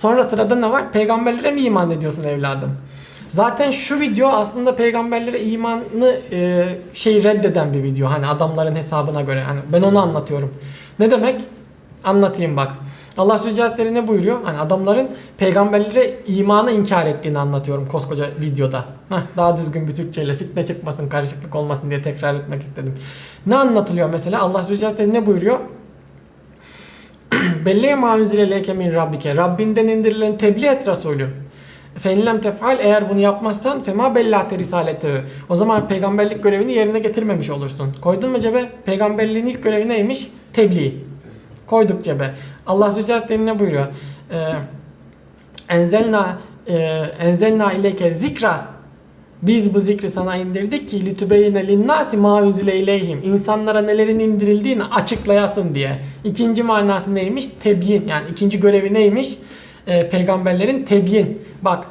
Sonra sırada ne var? Peygamberlere mi iman ediyorsun evladım? Zaten şu video aslında peygamberlere imanı e, şey reddeden bir video. Hani adamların hesabına göre. Hani ben onu anlatıyorum. Ne demek? Anlatayım bak. Allah Subhanahu ne buyuruyor? Hani adamların peygamberlere imanı inkar ettiğini anlatıyorum koskoca videoda. Heh, daha düzgün bir Türkçeyle fitne çıkmasın, karışıklık olmasın diye tekrar etmek istedim. Ne anlatılıyor mesela? Allah Subhanahu ne buyuruyor? Belli ma unzile leke min rabbike. Rabbinden indirilen tebliğ et Resulü. Fenlem tefal eğer bunu yapmazsan fema bellate risaletü. O zaman peygamberlik görevini yerine getirmemiş olursun. Koydun mu cebe? Peygamberliğin ilk görevi neymiş? Tebliğ. Koyduk cebe. Allah Subhanahu ne buyuruyor? Ee, enzelna e, enzelna ileyke zikra biz bu zikri sana indirdik ki litübeyne linnâsi mâ unzile ileyhim. İnsanlara nelerin indirildiğini açıklayasın diye. İkinci manası neymiş? Tebyin. Yani ikinci görevi neymiş? Ee, peygamberlerin tebyin. Bak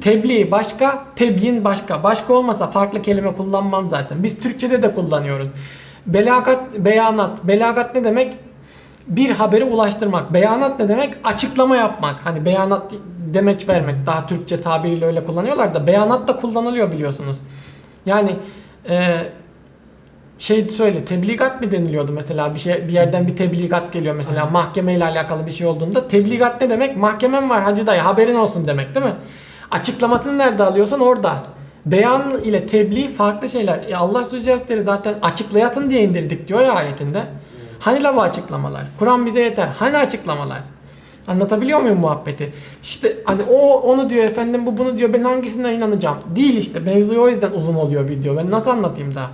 tebliğ başka, tebyin başka. Başka olmasa farklı kelime kullanmam zaten. Biz Türkçede de kullanıyoruz. Belagat, beyanat. Belagat ne demek? Bir haberi ulaştırmak. Beyanat ne demek? Açıklama yapmak. Hani beyanat demeç vermek. Daha Türkçe tabiriyle öyle kullanıyorlar da beyanat da kullanılıyor biliyorsunuz. Yani e, şey söyle tebligat mı deniliyordu mesela bir şey bir yerden bir tebligat geliyor mesela mahkemeyle alakalı bir şey olduğunda tebligat ne demek? Mahkemem var hacı dayı haberin olsun demek değil mi? Açıklamasını nerede alıyorsan orada. Beyan ile tebliğ farklı şeyler. E Allah Sözcüsleri zaten açıklayasın diye indirdik diyor ya ayetinde. Hani la bu açıklamalar? Kur'an bize yeter. Hani açıklamalar? Anlatabiliyor muyum muhabbeti? İşte hani o onu diyor efendim bu bunu diyor ben hangisine inanacağım? Değil işte mevzu o yüzden uzun oluyor video. Ben nasıl anlatayım daha?